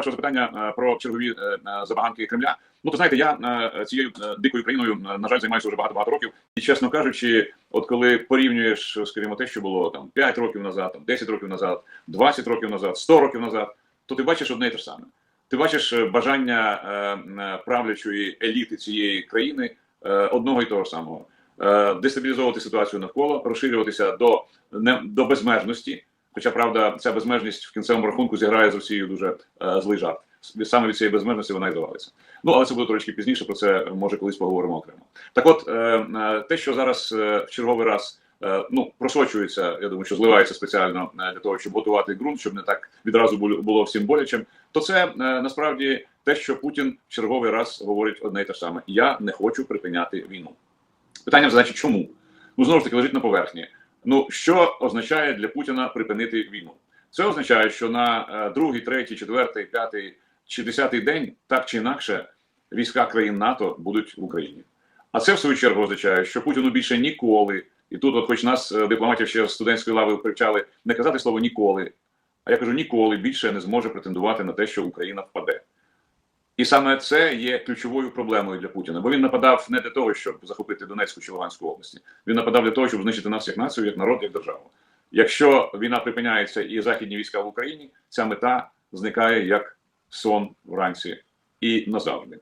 вашого запитання е, про чергові е, е, забаганки Кремля. Ну то знаєте, я цією дикою країною на жаль займаюся вже багато багато років. І чесно кажучи, от коли порівнюєш, скажімо, те, що було там 5 років назад, там 10 років назад, 20 років назад, 100 років назад, то ти бачиш одне і те ж саме. Ти бачиш бажання правлячої еліти цієї країни одного і того ж самого. Дестабілізовувати ситуацію навколо, розширюватися до не до безмежності. Хоча правда, ця безмежність в кінцевому рахунку зіграє з Росією дуже е, злий жарт. Саме від цієї безмежності вона і здавалася. Ну але це буде трошки пізніше. Про це може колись поговоримо окремо. Так, от е, е, те, що зараз е, в черговий раз е, ну просочується, я думаю, що зливається спеціально е, для того, щоб готувати ґрунт, щоб не так відразу було всім болячим. То це е, насправді те, що Путін в черговий раз говорить одне й те саме: я не хочу припиняти війну. Питання значить, чому? Ну знову ж таки лежить на поверхні. Ну що означає для Путіна припинити війну? Це означає, що на е, другий, третій, четвертий, п'ятий чи десятий день так чи інакше війська країн НАТО будуть в Україні. А це в свою чергу означає, що Путіну більше ніколи, і тут, от хоч нас е, дипломатів ще з студентської лави привчали не казати слово ніколи, а я кажу ніколи більше не зможе претендувати на те, що Україна впаде. І саме це є ключовою проблемою для Путіна, бо він нападав не для того, щоб захопити Донецьку чи Луганську області. Він нападав для того, щоб знищити нас як націю, як народ, як державу. Якщо війна припиняється і західні війська в Україні, ця мета зникає як сон вранці і назавжди.